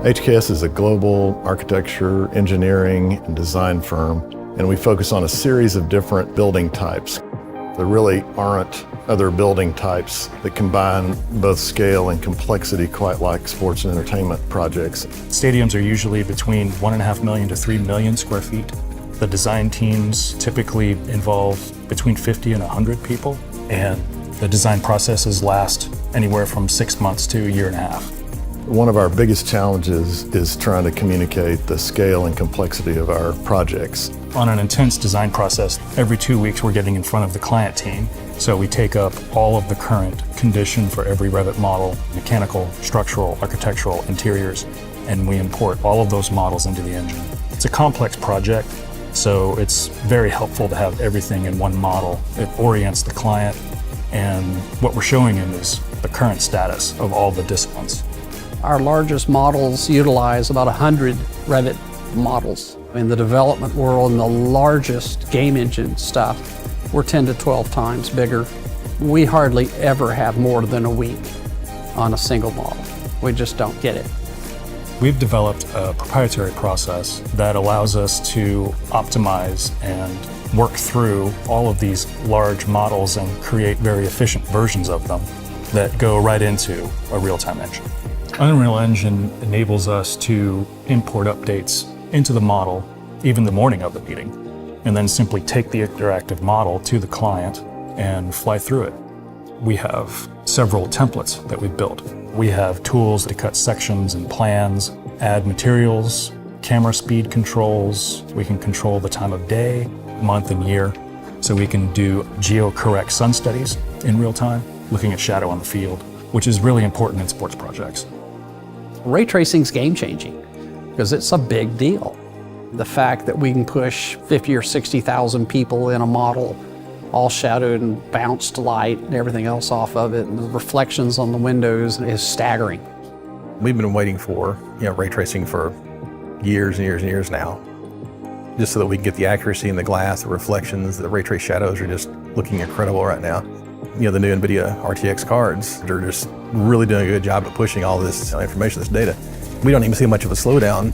HKS is a global architecture, engineering, and design firm, and we focus on a series of different building types. There really aren't other building types that combine both scale and complexity quite like sports and entertainment projects. Stadiums are usually between 1.5 million to 3 million square feet. The design teams typically involve between 50 and 100 people, and the design processes last anywhere from six months to a year and a half. One of our biggest challenges is trying to communicate the scale and complexity of our projects. On an intense design process, every two weeks we're getting in front of the client team. So we take up all of the current condition for every Revit model, mechanical, structural, architectural, interiors, and we import all of those models into the engine. It's a complex project, so it's very helpful to have everything in one model. It orients the client, and what we're showing him is the current status of all the disciplines. Our largest models utilize about 100 Revit models. In the development world and the largest game engine stuff, we're 10 to 12 times bigger. We hardly ever have more than a week on a single model. We just don't get it. We've developed a proprietary process that allows us to optimize and work through all of these large models and create very efficient versions of them that go right into a real-time engine. Unreal Engine enables us to import updates into the model even the morning of the meeting, and then simply take the interactive model to the client and fly through it. We have several templates that we've built. We have tools to cut sections and plans, add materials, camera speed controls. We can control the time of day, month, and year. So we can do geo-correct sun studies in real time, looking at shadow on the field, which is really important in sports projects. Ray tracing's game changing because it's a big deal. The fact that we can push 50 or 60,000 people in a model, all shadowed and bounced light and everything else off of it, and the reflections on the windows is staggering. We've been waiting for you know ray tracing for years and years and years now, just so that we can get the accuracy in the glass, the reflections, the ray trace shadows are just looking incredible right now. You know the new NVIDIA RTX cards are just really doing a good job of pushing all this information, this data. We don't even see much of a slowdown.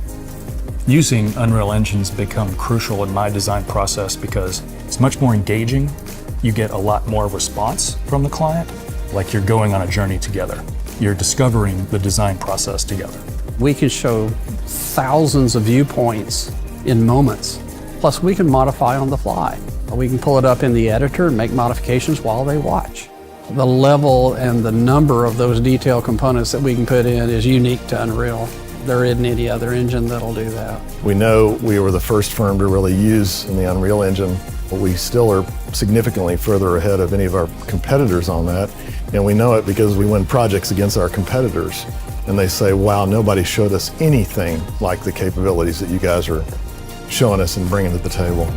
Using Unreal Engine's become crucial in my design process because it's much more engaging. You get a lot more response from the client, like you're going on a journey together. You're discovering the design process together. We can show thousands of viewpoints in moments. Plus, we can modify on the fly. We can pull it up in the editor and make modifications while they watch. The level and the number of those detail components that we can put in is unique to Unreal. There isn't any other engine that'll do that. We know we were the first firm to really use in the Unreal Engine, but we still are significantly further ahead of any of our competitors on that. And we know it because we win projects against our competitors. And they say, wow, nobody showed us anything like the capabilities that you guys are showing us and bringing to the table.